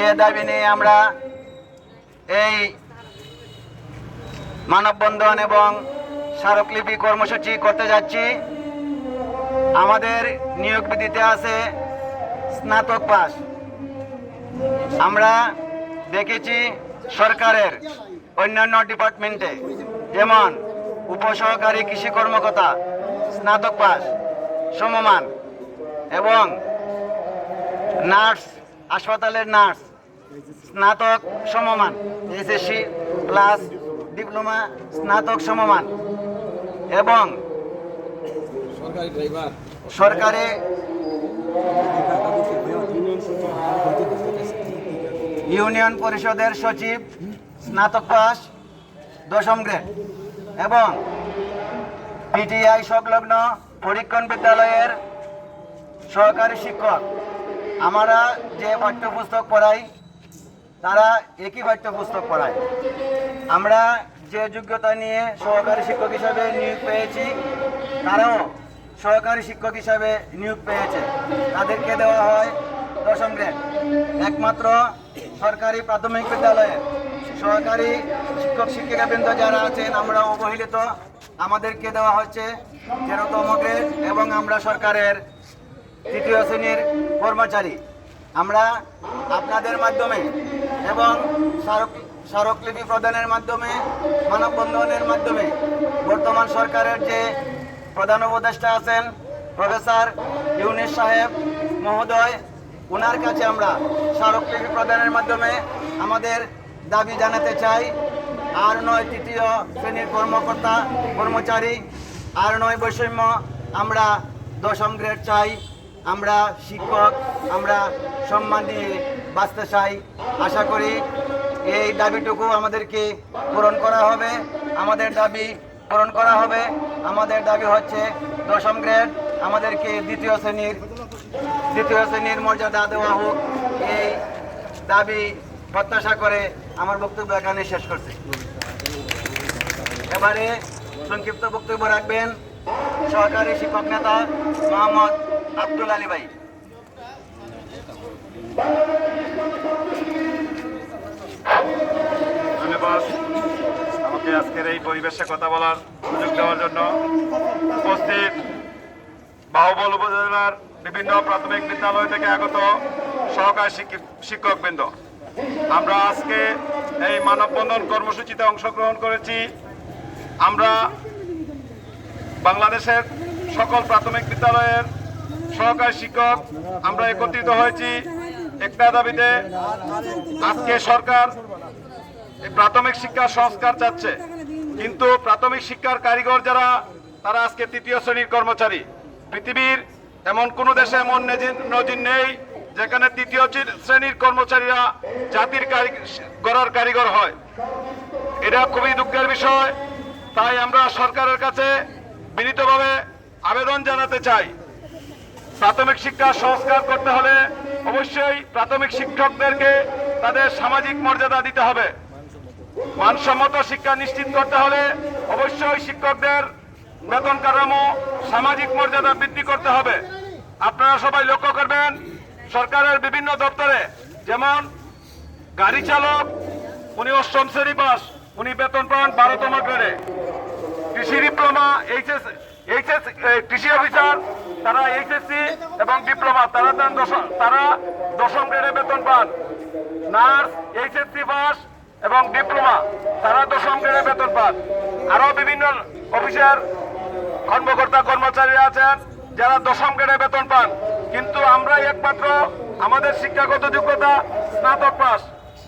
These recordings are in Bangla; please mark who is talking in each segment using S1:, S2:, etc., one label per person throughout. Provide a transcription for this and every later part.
S1: যে দাবি নিয়ে আমরা এই মানববন্ধন এবং স্মারকলিপি কর্মসূচি করতে যাচ্ছি, আমাদের নিয়োগ বিধিতে আছে স্নাতক পাস আমরা দেখেছি সরকারের অন্যান্য ডিপার্টমেন্টে, যেমন উপসহকারী কৃষি কর্মকর্তা, স্নাতক পাস সমমান এবং নার্স, হাসপাতালের নার্স স্নাতক সমমান এসএসসি প্লাস ডিপ্লোমা স্নাতক সমমান এবং
S2: সরকারি
S1: ইউনিয়ন পরিষদের সচিব স্নাতক পাস দশম গ্রেড এবং পিটিআই সংলগ্ন পরীক্ষণ বিদ্যালয়ের সহকারী শিক্ষক। আমরা যে পাঠ্যপুস্তক পড়াই তারা একই পাঠ্যপুস্তক পড়ায়। আমরা যে যোগ্যতা নিয়ে সহকারী শিক্ষক হিসাবে নিয়োগ পেয়েছি, তারাও সহকারী শিক্ষক হিসাবে নিয়োগ পেয়েছে। তাদেরকে দেওয়া হয় দশম গ্রেড। একমাত্র সরকারি প্রাথমিক বিদ্যালয়ে সহকারী শিক্ষক শিক্ষিকাবৃন্দ যারা আছেন, আমরা অবহেলিত। আমাদেরকে দেওয়া হচ্ছে তেরোতম গ্রেড এবং আমরা সরকারের তৃতীয় শ্রেণির কর্মচারী। আমরা আপনাদের মাধ্যমে এবং স্মারক স্মারকলিপি প্রদানের মাধ্যমে, মানববন্ধনের মাধ্যমে বর্তমান সরকারের যে প্রধান উপদেষ্টা আছেন প্রফেসর ইউনিস সাহেব মহোদয় ওনার কাছে আমরা স্মারকলিপি প্রদানের মাধ্যমে আমাদের দাবি জানাতে চাই। আর নয় তৃতীয় শ্রেণির কর্মকর্তা, কর্মচারী, আর নয় বৈষম্য আমরা দশম গ্রেড চাই। আমরা শিক্ষক, আমরা সম্মান দিয়ে বাঁচতে চাই আশা করি এই দাবিটুকু আমাদেরকে পূরণ করা হবে। আমাদের দাবি পূরণ করা হবে। আমাদের দাবি হচ্ছে দশম গ্রেড। আমাদেরকে দ্বিতীয় শ্রেণির দ্বিতীয় শ্রেণির মর্যাদা দেওয়া হোক। এই দাবি প্রত্যাশা করে আমার বক্তব্য এখানে শেষ করছি। এবারে সংক্ষিপ্ত বক্তব্য রাখবেন সহকারী শিক্ষক নেতা মোহাম্মদ আব্দুল আলী ভাই।
S3: ধন্যবাদ। আজকের এই পরিবেশে কথা বলার সুযোগ দেওয়ার জন্য উপস্থিত বাহুবল উপজেলার বিভিন্ন প্রাথমিক বিদ্যালয় থেকে আগত সহকারী শিক্ষকবৃন্দ। আমরা আজকে এই মানববন্ধন কর্মসূচিতে অংশগ্রহণ করেছি। আমরা বাংলাদেশের সকল প্রাথমিক বিদ্যালয়ের সহকারী শিক্ষক, আমরা একত্রিত হয়েছি। একটা দাবিতে আজকে সরকার প্রাথমিক শিক্ষার সংস্কার চাচ্ছে। কিন্তু প্রাথমিক শিক্ষার কারিগর যারা, তারা আজকে তৃতীয় শ্রেণির কর্মচারী। পৃথিবীর এমন কোন দেশে এমন নেজি- নজির নেই, যেখানে তৃতীয় শ্রেণির কর্মচারীরা জাতির গড়ার কারিগর হয়। এটা খুবই দুঃখের বিষয়। তাই আমরা সরকারের কাছে বিনীতভাবে আবেদন জানাতে চাই। প্রাথমিক শিক্ষা সংস্কার করতে হলে অবশ্যই প্রাথমিক শিক্ষকদেরকে তাদের সামাজিক মর্যাদা দিতে হবে। মানসম্মত শিক্ষা নিশ্চিত করতে হলে অবশ্যই শিক্ষকদের বেতন কাঠামো, সামাজিক মর্যাদা বৃদ্ধি করতে হবে। আপনারা সবাই লক্ষ্য করবেন, সরকারের বিভিন্ন দপ্তরে যেমন গাড়ি চালক, উনি অষ্টম শ্রেণি পাস, উনি বেতন পান বারোতম গ্রেডে কৃষি ডিপ্লোমা এইচএস এইচএস কৃষি অফিসার, তারা এইচএসসি এবং ডিপ্লোমা, তারা দেন দশম তারা দশম গ্রেডে বেতন পান। নার্স, এইচএসসি পাস এবং ডিপ্লোমা, তারা দশম গ্রেডে বেতন পান। আরও বিভিন্ন অফিসার কর্মকর্তা, কর্মচারী আছেন, যারা দশম গ্রেডে বেতন পান। কিন্তু আমরাই একমাত্র আমাদের শিক্ষাগত যোগ্যতা স্নাতক পাস।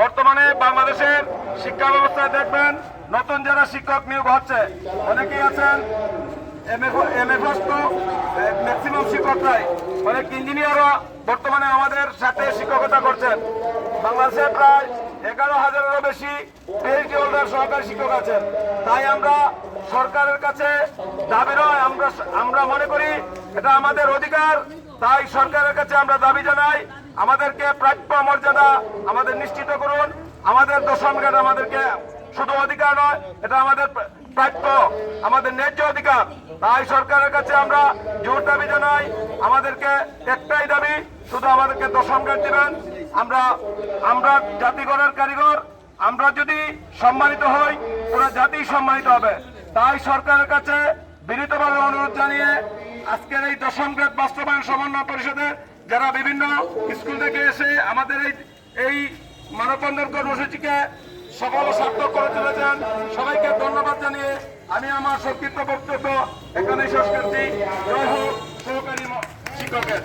S3: বর্তমানে বাংলাদেশের শিক্ষা ব্যবস্থায় দেখবেন, নতুন যারা শিক্ষক নিয়োগ হচ্ছে, অনেকেই আছেন এম এ ফার্স্ট ম্যাক্সিমাম শিক্ষকরাই অনেক ইঞ্জিনিয়ারও বর্তমানে আমাদের সাথে শিক্ষকতা করছেন। বাংলাদেশে প্রায় এগারো হাজারেরও বেশি পিএইচডি হোল্ডার শিক্ষক আছেন। তাই আমরা সরকারের কাছে দাবি নয়, আমরা মনে করি এটা আমাদের অধিকার। তাই সরকারের কাছে আমরা দাবি জানাই, আমাদেরকে প্রাপ্য মর্যাদা আমাদের নিশ্চিত করুন। আমাদের দশম গ্রেড আমাদেরকে শুধু অধিকার নয়, এটা আমাদের প্রাপ্য আমাদের ন্যায্য অধিকার। তাই সরকারের কাছে আমরা জোর দাবি জানাই, আমাদেরকে একটাই দাবি, শুধু আমাদেরকে দশম গ্রেড দিবেন। আমরা আমরা জাতিগণের কারিগর, আমরা যদি সম্মানিত হই, পুরো জাতি সম্মানিত হবে। তাই সরকারের কাছে বিনীতভাবে অনুরোধ জানিয়ে আজকের এই দশম গ্রেড বাস্তবায়ন সমন্বয় পরিষদে যারা বিভিন্ন স্কুল থেকে এসে আমাদের এই এই মানববন্ধন কর্মসূচিকে সফল ও সার্থক করে তুলেছেন। সবাইকে ধন্যবাদ জানিয়ে আমি আমার সংক্ষিপ্ত বক্তব্য এখানে শেষ করছি। জয় হোক, সহকারী শিক্ষকের।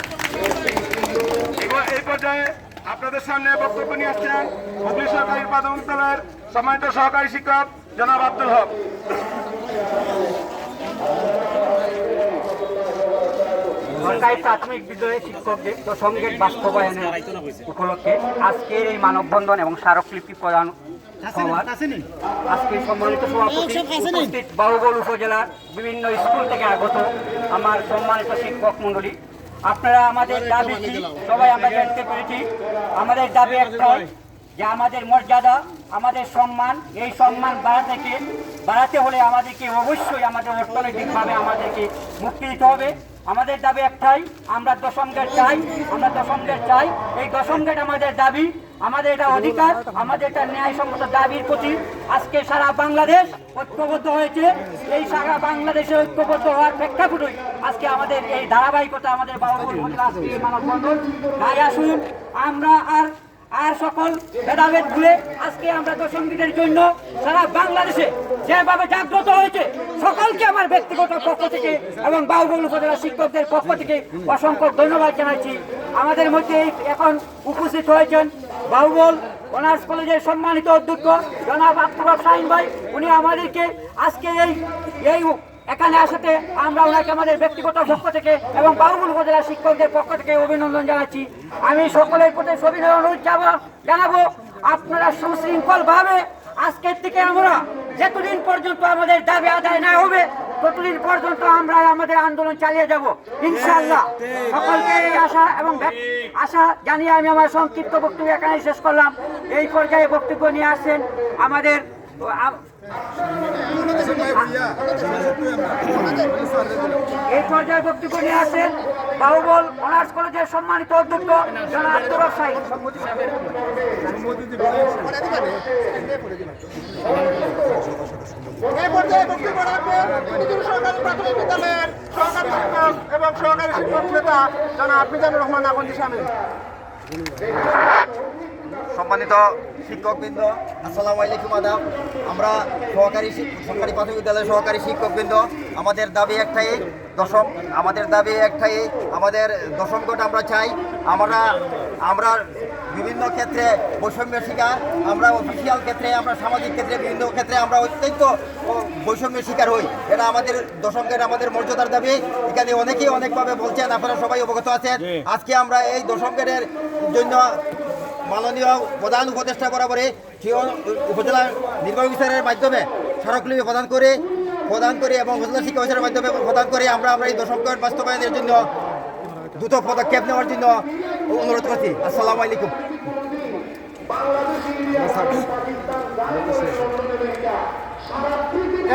S3: এই পর্যায়ে আপনাদের সামনে বক্তব্য নিয়ে আসছেন হুগলি সরকারি প্রাথমিক বিদ্যালয়ের সম্মানিত সহকারী শিক্ষক জনাব আব্দুল হক।
S4: সরকারি প্রাথমিক বিদ্যালয়ের শিক্ষকদের গেট বাস্তবায়নের উপলক্ষে আজকের এই মানববন্ধন এবং স্মারকলিপি প্রদান হওয়ার আজকে সম্মানিত সভাপতি উপস্থিত বাহুবল উপজেলার বিভিন্ন স্কুল থেকে আগত আমার সম্মানিত শিক্ষক মণ্ডলী। আপনারা আমাদের দাবি সবাই আমরা জানতে পেরেছি। আমাদের দাবি একটাই যে আমাদের মর্যাদা আমাদের সম্মান এই সম্মান বাড়াতে বাড়াতে হলে আমাদেরকে অবশ্যই আমাদের অর্থনৈতিকভাবে আমাদেরকে মুক্তি দিতে হবে। আমাদের দাবি একটাই আমরা দশম গেট চাই আমরা দশম গেট চাই। এই দশম গেট আমাদের দাবি আমাদের এটা অধিকার, আমাদের এটা ন্যায়সঙ্গত দাবির প্রতি আজকে সারা বাংলাদেশ ঐক্যবদ্ধ হয়েছে। এই সারা বাংলাদেশে ঐক্যবদ্ধ হওয়ার প্রেক্ষাপটে আজকে আমাদের এই ধারাবাহিকতা আমাদের তাই আসুন, আমরা আর আর সকল ভেদাভেদ ভুলে আজকে আমরা দশমীদের জন্য সারা বাংলাদেশে যেভাবে জাগ্রত হয়েছে, সকলকে আমার ব্যক্তিগত পক্ষ থেকে এবং বাহুবল উপজেলা শিক্ষকদের পক্ষ থেকে অসংখ্য ধন্যবাদ জানাচ্ছি। আমাদের মধ্যে এখন উপস্থিত হয়েছেন বাহুবল অনার্স কলেজের সম্মানিত অধ্যক্ষ জনাব আব্দুল শাহিন ভাই। উনি আমাদেরকে আজকে এই এই এখানে আসাতে আমরা ওনাকে আমাদের ব্যক্তিগত পক্ষ থেকে এবং বাবুল উপজেলা শিক্ষকদের পক্ষ থেকে অভিনন্দন জানাচ্ছি। আমি সকলের প্রতি সবিনয় অনুরোধ জানাব আপনারা সুশৃঙ্খল ভাবে আজকের থেকে আমরা যতদিন পর্যন্ত আমাদের দাবি আদায় না হবে, ততদিন পর্যন্ত আমরা আমাদের আন্দোলন চালিয়ে যাব। ইনশাআল্লাহ। সকলকে এই আশা এবং আশা জানিয়ে আমি আমার সংক্ষিপ্ত বক্তব্য এখানে শেষ করলাম। এই পর্যায়ে বক্তব্য নিয়ে আসছেন আমাদের এই পর্যায়ে বক্তব্য নিয়ে আসেন বাহুবল অনার্স কলেজের সম্মানিত অধ্যক্ষ
S5: সরকারি শিক্ষক এবং সহকারী শিক্ষক নেতা জনাব মিজানুর রহমান আকন্দি সামিল
S6: সম্মানিত শিক্ষকবৃন্দ আসসালামু আলাইকুম আদাব। আমরা সহকারী সরকারি প্রাথমিক বিদ্যালয়ের সহকারী শিক্ষকবৃন্দ আমাদের দাবি একটাই দশম আমাদের দাবি একটাই আমাদের দশম কোট আমরা চাই। আমরা আমরা বিভিন্ন ক্ষেত্রে বৈষম্যের শিকার আমরা অফিসিয়াল ক্ষেত্রে আমরা সামাজিক ক্ষেত্রে বিভিন্ন ক্ষেত্রে আমরা অত্যন্ত বৈষম্যের শিকার হই। এটা আমাদের দশম গেট আমাদের মর্যাদার দাবি। এখানে অনেকেই অনেকভাবে বলছেন আপনারা সবাই অবগত আছেন। আজকে আমরা এই দশম গেটের জন্য মাননীয় প্রধান উপদেষ্টা বরাবরে উপজেলা নির্বাহী অফিসারের মাধ্যমে স্মারকলিপি প্রদান করে প্রদান করে এবং উপজেলা শিক্ষা অফিসারের মাধ্যমে প্রদান করে আমরা আমরা এই দশম গেট বাস্তবায়নের জন্য দ্রুত পদক্ষেপ নেওয়ার জন্য অনুরোধ করছি। আসসালামু আলাইকুম।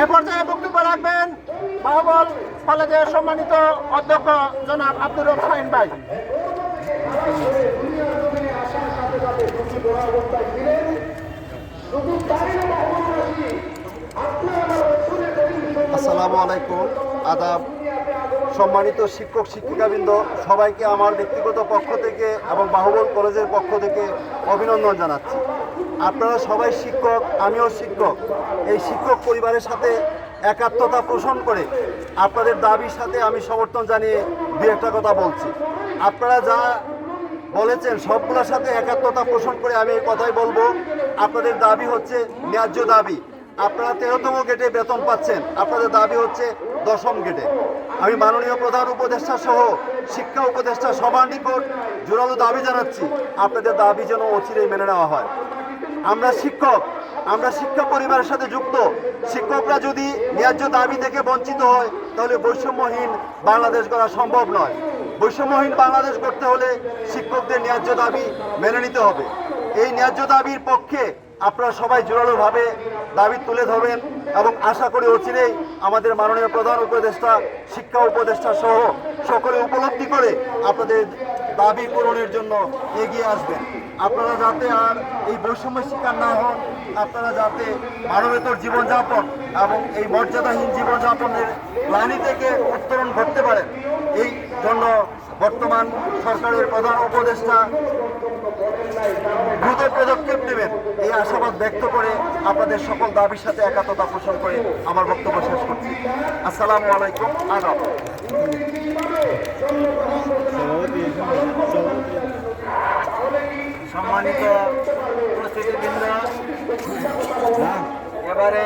S5: এ পর্যায়ে বক্তব্য রাখবেন বাহুবল কলেজের সম্মানিত অধ্যক্ষ জনাব আব্দুর রব শাহিন ভাই
S7: আসসালামু আলাইকুম। আদাব। সম্মানিত শিক্ষক, শিক্ষিকাবৃন্দ, সবাইকে আমার ব্যক্তিগত পক্ষ থেকে এবং বাহুবল কলেজের পক্ষ থেকে অভিনন্দন জানাচ্ছি। আপনারা সবাই শিক্ষক, আমিও শিক্ষক। এই শিক্ষক পরিবারের সাথে একাত্মতা পোষণ করে আপনাদের দাবির সাথে আমি সমর্থন জানিয়ে দু একটা কথা বলছি। আপনারা যা বলেছেন, সবগুলোর সাথে একাত্মতা পোষণ করে আমি এই কথাই বলব। আপনাদের দাবি হচ্ছে ন্যায্য দাবি। আপনারা তেরোতম গেটে বেতন পাচ্ছেন। আপনাদের দাবি হচ্ছে দশম গেটে। আমি মাননীয় প্রধান উপদেষ্টা সহ শিক্ষা উপদেষ্টা সবার নিকট জোরালো দাবি জানাচ্ছি। আপনাদের দাবি যেন অচিরেই মেনে নেওয়া হয়। আমরা শিক্ষক, আমরা শিক্ষা পরিবারের সাথে যুক্ত। শিক্ষকরা যদি ন্যায্য দাবি থেকে বঞ্চিত হয়, তাহলে বৈষম্যহীন বাংলাদেশ গড়া সম্ভব নয়। বৈষম্যহীন বাংলাদেশ করতে হলে শিক্ষকদের ন্যায্য দাবি মেনে নিতে হবে। এই ন্যায্য দাবির পক্ষে আপনারা সবাই জোরালোভাবে দাবি তুলে ধরবেন এবং আশা করি অচিরেই আমাদের মাননীয় প্রধান উপদেষ্টা, শিক্ষা উপদেষ্টা সহ সকলে উপলব্ধি করে আপনাদের দাবি পূরণের জন্য এগিয়ে আসবেন। আপনারা যাতে আর এই বৈষম্য শিকার না হন, আপনারা যাতে মানবেতর জীবনযাপন এবং এই মর্যাদাহীন জীবনযাপনের গ্লানি থেকে উত্তরণ ঘটতে পারেন। এই জন্য বর্তমান সরকারের প্রধান উপদেষ্টা দ্রুত পদক্ষেপ নেবেন। এই আশাবাদ ব্যক্ত করে আপনাদের সকল দাবির সাথে একাত্মতা পোষণ করে আমার বক্তব্য শেষ করছি। আসসালামু আলাইকুম, আদাব।
S1: সম্মানিত এবারে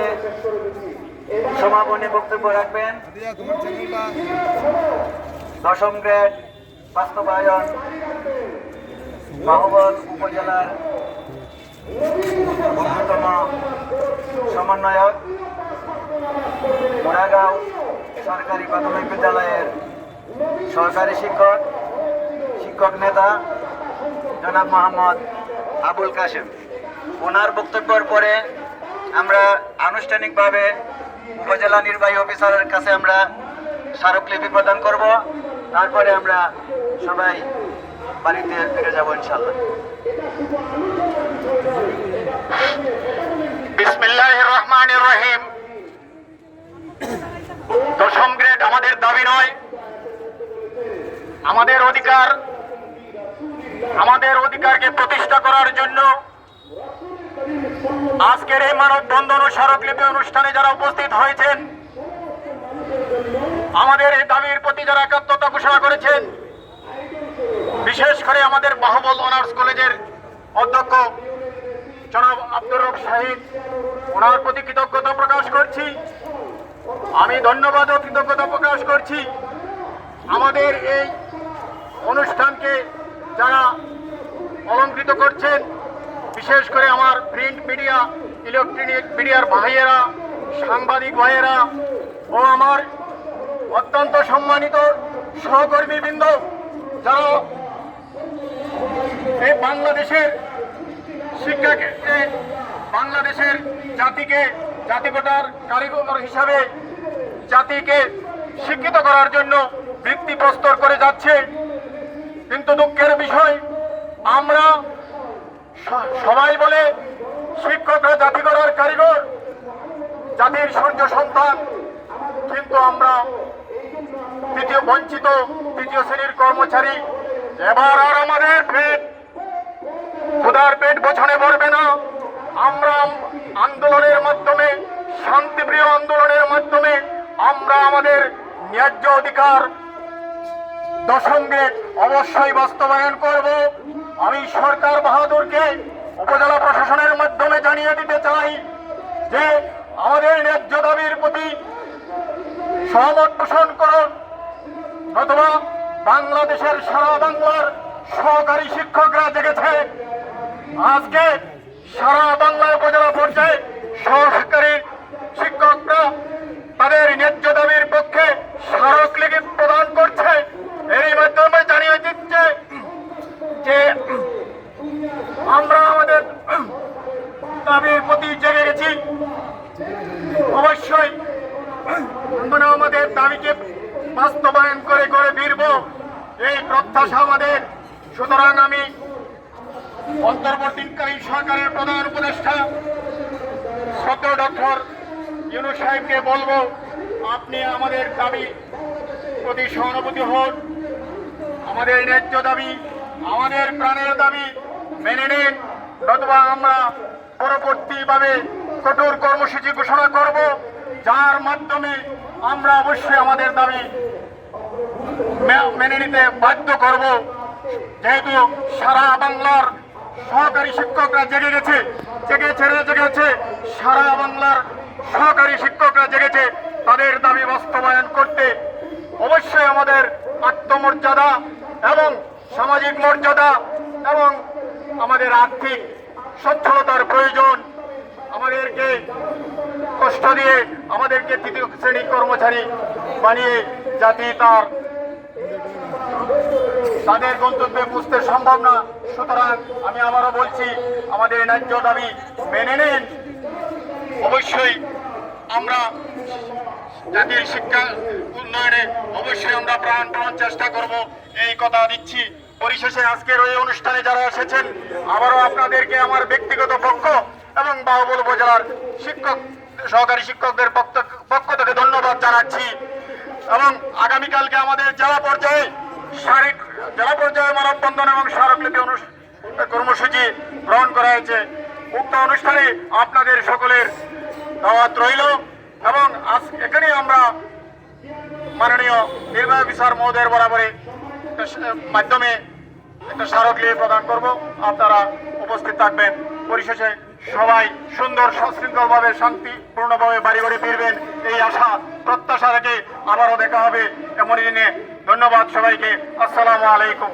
S1: সমাপনী বক্তব্য রাখবেন। দশম গ্রেড, বাস্তবায়ন, বাহুবল উপজেলার অন্যতম সমন্বয়ক মোড়াগাঁও সরকারি প্রাথমিক বিদ্যালয়ের সহকারী শিক্ষক শিক্ষক নেতা, জনাব মোহাম্মদ আবুল কাশেম। ওনার বক্তব্যের পরে আমরা আনুষ্ঠানিকভাবে উপজেলা নির্বাহী অফিসারের কাছে আমরা স্মারকলিপি প্রদান করব। তারপরে আমরা সবাই বাড়িতে ফিরে যাব ইনশাল্লাহ
S8: বিসমিল্লাহ রহমান রহিম। দশম গ্রেড আমাদের দাবি নয়। আমাদের অধিকার, আমাদের অধিকারকে প্রতিষ্ঠা করার জন্য আজকের এই মানববন্ধন ও স্মারকলিপি অনুষ্ঠানে যারা উপস্থিত হয়েছেন আমাদের এই দাবির প্রতি যারা একাত্মতা ঘোষণা করেছেন, বিশেষ করে আমাদের বাহুবল অনার্স কলেজের অধ্যক্ষ জনাব আব্দুর রব সাহিদ ওনার প্রতি কৃতজ্ঞতা প্রকাশ করছি। আমি ধন্যবাদ ও কৃতজ্ঞতা প্রকাশ করছি। আমাদের এই অনুষ্ঠানকে যারা অলঙ্কৃত করছেন, বিশেষ করে আমার প্রিন্ট মিডিয়া, ইলেকট্রনিক মিডিয়ার ভাইয়েরা, সাংবাদিক ভাইয়েরা ও আমার অত্যন্ত সম্মানিত সহকর্মীবৃন্দ, যারা এই বাংলাদেশের শিক্ষাকে বাংলাদেশের জাতিকে জাতিগতার কারিগর হিসাবে জাতিকে শিক্ষিত করার জন্য বৃত্তি প্রস্তর করে যাচ্ছে। কিন্তু দুঃখের বিষয়, আমরা সবাই বলে শিক্ষকরা জাতি গড়ার কারিগর, জাতির সূর্য সন্তান, কিন্তু আমরা তৃতীয় বঞ্চিত, তৃতীয় শ্রেণির কর্মচারী। এবার আর আমাদের পেট, ক্ষুধার পেট বোঝানে পড়বে না। আমরা আন্দোলনের মাধ্যমে, শান্তিপ্রিয় আন্দোলনের মাধ্যমে আমরা আমাদের ন্যায্য অধিকার দশমকে অবশ্যই বাস্তবায়ন করব। আমি সরকার বাহাদুরকে উপজেলা প্রশাসনের মাধ্যমে জানিয়ে দিতে চাই যে, আমাদের ন্যায্য দাবির প্রতি সহমত পোষণ করুন। অথবা বাংলাদেশের সারা বাংলার সহকারী শিক্ষকরা জেগেছে আজকে সারা বাংলা উপজেলা পর্যায়ে সহকারী শিক্ষকরা তাদের ন্যায্য দাবির পক্ষে স্মারকলিপি প্রদান করছে। এরই মাধ্যমে জানিয়ে দিচ্ছে যে আমরা আমাদের দাবির প্রতি জেগে গেছি। অবশ্যই আমরা আমাদের দাবিকে বাস্তবায়ন করে করে ফিরব। এই প্রত্যাশা আমাদের। সুতরাং আমি অন্তর্বর্তীকালীন সরকারের প্রধান উপদেষ্টা সদ্য ডক্টর ইউনুস সাহেবকে বলব, আপনি আমাদের দাবি প্রতি সহানুভূতি হন। আমাদের ন্যায্য দাবি, আমাদের প্রাণের দাবি মেনে নিন। নতুবা আমরা পরবর্তীভাবে কঠোর কর্মসূচি ঘোষণা করব, যার মাধ্যমে আমরা অবশ্যই আমাদের দাবি মেনে নিতে বাধ্য করব। যেহেতু সারা বাংলার সহকারী শিক্ষকরা জেগে গেছে, জেগে ছেড়ে জেগেছে সারা বাংলার সহকারী শিক্ষকরা জেগেছে তাদের দাবি বাস্তবায়ন করতে অবশ্যই আমাদের আত্মমর্যাদা এবং সামাজিক মর্যাদা এবং আমাদের আর্থিক সচ্ছলতার প্রয়োজন। আমাদেরকে কষ্ট দিয়ে আমাদেরকে তৃতীয় শ্রেণির কর্মচারী বানিয়ে জাতি তার তাদের গন্তব্যে বুঝতে সম্ভব না। সুতরাং আমি আবারও বলছি, আমাদের ন্যায্য দাবি মেনে নিন। অবশ্যই আমরা জাতির শিক্ষা উন্নয়নে অবশ্যই আমরা প্রাণ প্রাণ চেষ্টা করব। এই কথা দিচ্ছি। পরিশেষে আজকের ওই অনুষ্ঠানে যারা এসেছেন, আবারও আপনাদেরকে আমার ব্যক্তিগত পক্ষ এবং বাহুবল উপজেলার শিক্ষক সহকারী শিক্ষকদের পক্ষ থেকে ধন্যবাদ জানাচ্ছি। এবং আগামীকালকে আমাদের জেলা পর্যায়ে শারীরিক জেলা পর্যায়ে মানববন্ধন এবং স্মারকলিপি কর্মসূচি গ্রহণ করা হয়েছে। উক্ত অনুষ্ঠানে আপনাদের সকলের দাওয়াত রইল এবং আজ এখানে আমরা মাননীয় নির্বাহী বিচার মহোদয়ের বরাবরে মাধ্যমে একটা স্মারকলিপি প্রদান করব। আপনারা উপস্থিত থাকবেন। পরিশেষে সবাই সুন্দর, সশৃঙ্খলভাবে, শান্তিপূর্ণভাবে বাড়ি বাড়ি ফিরবেন এই আশা, প্রত্যাশা রেখে আবারও দেখা হবে। এমনই দিনে ধন্যবাদ সবাইকে। আসসালামু আলাইকুম।